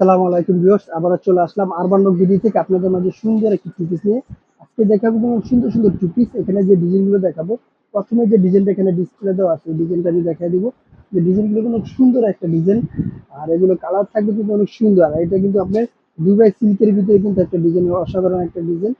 আসসালামু আলাইকুম ভিউয়ার্স, আবারও চলে আসলাম আরবান বিডি থেকে আপনাদের মাঝে সুন্দর একটি টু পিস নিয়ে। আজকে দেখাবো তোমার সুন্দর সুন্দর টু পিস এখানে যে ডিজাইনগুলো দেখাবো, প্রথমে যে ডিজাইনটা এখানে ডিসপ্লে দেওয়া আছে ডিজাইনটা আমি দেখাই দিব। যে ডিজাইনগুলো অনেক সুন্দর একটা ডিজাইন আর এগুলো কালার থাকবে কিন্তু অনেক সুন্দর, আর এটা কিন্তু আপনার দুবাই সিল্কের ভিতরে কিন্তু একটা ডিজাইন অসাধারণ একটা ডিজাইন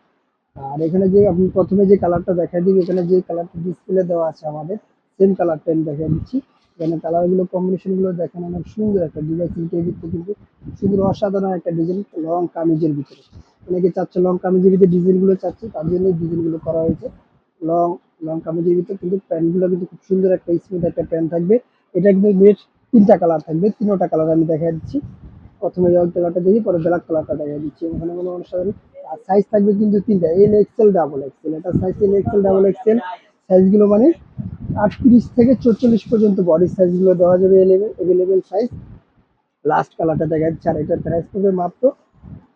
আর এখানে যে আপনি প্রথমে যে কালারটা দেখাই দিব, এখানে যে কালারটা ডিসপ্লে দেওয়া আছে আমাদের সেম কালারটা আমি দেখাই দিচ্ছি। এখানে কালারগুলো কম্বিনেশনগুলো দেখেন, অনেক সুন্দর একটা দুবাই সিল্কের ভিতরে কিন্তু সুন্দর অসাধারণ একটা ডিজাইন লং কামিজের ভিতরে। অনেকে চাচ্ছে লং কামিজের ভিতরে ডিজাইনগুলো চাচ্ছে, তার জন্য ডিজাইনগুলো করা হয়েছে। লং লং কামিজের ভিতরে কিন্তু প্যান্টগুলো কিন্তু খুব সুন্দর একটা স্মুথ একটা প্যান্ট থাকবে। এটা কিন্তু বেশ তিনটা কালার থাকবে, তিনটা কালার আমি দেখা দিচ্ছি। প্রথমে জল কালারটা দেখি পরে ব্ল্যাক কালারটা দেখা দিচ্ছি। ওখানে কোনো অসাধারণ। আর সাইজ থাকবে কিন্তু তিনটা এল এক্সেল ডাবল এক্সেল এটা size L XL double XL সাইজগুলো মানে আটত্রিশ থেকে চল্লিশ পর্যন্ত বডি সাইজগুলো দেওয়া যাবে এভেলেবেল সাইজ লাস্ট কালারটা দেখা যাচ্ছে আর এটার প্রাইস পড়বে মাত্র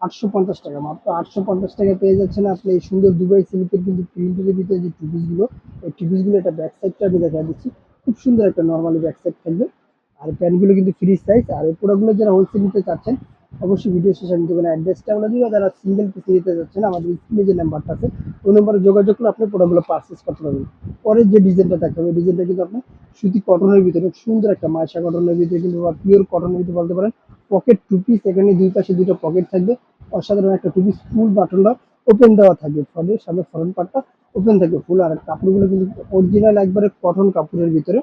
আটশো পঞ্চাশ টাকা। মাত্র আটশো পঞ্চাশ টাকা পেয়ে যাচ্ছেন আপনি এই সুন্দর দুবাই সিল্কের কিন্তু প্রিন্টের ভিতরে যে টিপিসগুলো এই টিপিসগুলো একটা ব্যাক সাইডটা আমি দেখা দিচ্ছি। খুব সুন্দর একটা নর্মালি ব্যাক সাইড থাকবে। আর প্যান্টগুলো কিন্তু ফ্রি সাইজ আর এই প্রোডাক্টগুলো যারা হোলসেল নিতে চাচ্ছেন অবশ্যই ভিডিও শেষে আমি দোকানে অ্যাড্রেসটা বলে দিব। যারা সিঙ্গেল পিস নিতে যাচ্ছেন, আমাদের স্ক্রিনে যে নাম্বারটা আছে, ওই নাম্বারে যোগাযোগ করে আপনি প্রোডাক্টগুলো পারচেস করতে পারবেন। পরের যে ডিজাইনটা দেখাবে ডিজাইনটা কিন্তু আপনি সুতি কটনের ভিতরে সুন্দর একটা মাইশা কটনের ভিতরে কিন্তু বা পিওর কটনের ভিতরে বলতে পারেন পকেট টু পিস এখানে দুই পাশে দুটো পকেট থাকবে। অসাধারণ একটা টু পিস ফুল বাটনটা ওপেন দেওয়া থাকবে ফ্রন্টের সামনে ফ্রন্ট পার্টটা ওপেন থাকবে। ফুল আর কাপড়গুলো কিন্তু অরিজিনাল একবারে কটন কাপড়ের ভিতরে।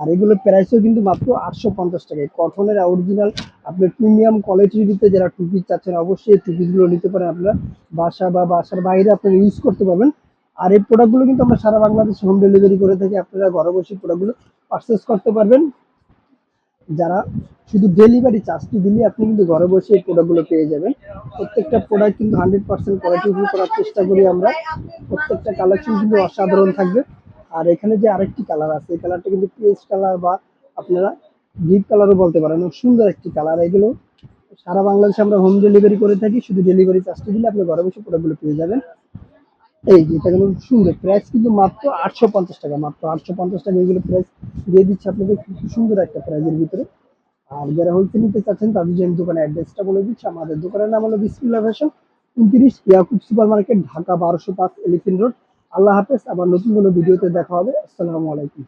আর এগুলোর প্রাইসও কিন্তু মাত্র আটশো পঞ্চাশ টাকায়। কটনের অরিজিনাল আপনার প্রিমিয়াম কোয়ালিটির ভিতরে যারা টু পিস চাচ্ছেন, অবশ্যই টু পিসগুলো নিতে পারেন আপনারা। বাসা বা বাসার বাইরে আপনারা ইউজ করতে পারবেন। আর এই প্রোডাক্টগুলো কিন্তু আমরা সারা বাংলাদেশে হোম ডেলিভারি করে থাকি। আপনারা ঘরে বসে প্রোডাক্টগুলো পারচেস করতে পারবেন। যারা শুধু ডেলিভারি চার্জটি দিলে আপনি কিন্তু ঘরে বসে এই প্রোডাক্টগুলো পেয়ে যাবেন। প্রত্যেকটা প্রোডাক্ট কিন্তু হান্ড্রেড পার্সেন্ট কোয়ালিটিফুল করার চেষ্টা করি আমরা। প্রত্যেকটা কালেকশন কিন্তু অসাধারণ থাকবে। আর এখানে যে আরেকটি কালার আছে, এই কালারটা কিন্তু পেস্ট কালার বা আপনারা ডিপ কালারও বলতে পারেন সুন্দর একটি কালার এগুলো সারা বাংলাদেশে আমরা হোম ডেলিভারি করে থাকি, শুধু ডেলিভারি চার্জটি দিলে আপনি ঘরে বসে প্রোডাক্টগুলো পেয়ে যাবেন। এই যে, এটা কিন্তু সুন্দর। প্রাইস কিন্তু মাত্র আটশো পঞ্চাশ টাকা, মাত্র আটশো পঞ্চাশ টাকা এগুলো প্রাইস দিয়ে দিচ্ছে আপনাদের সুন্দর একটা প্রাইজের ভিতরে। আর যারা হোলসেল নিতে চাচ্ছেন, তাদের জন্য দোকানের অ্যাড্রেসটা বলে দিচ্ছি। আমাদের দোকানের নাম হলো বিসমিল্লা ফ্যাশন উনত্রিশ ইয়াকুব সুপার মার্কেট ঢাকা বারোশো পাঁচ এলিফেন্ট রোড। আল্লাহ হাফেজ আবার নতুন কোনো ভিডিওতে দেখা হবে। আসসালামু আলাইকুম।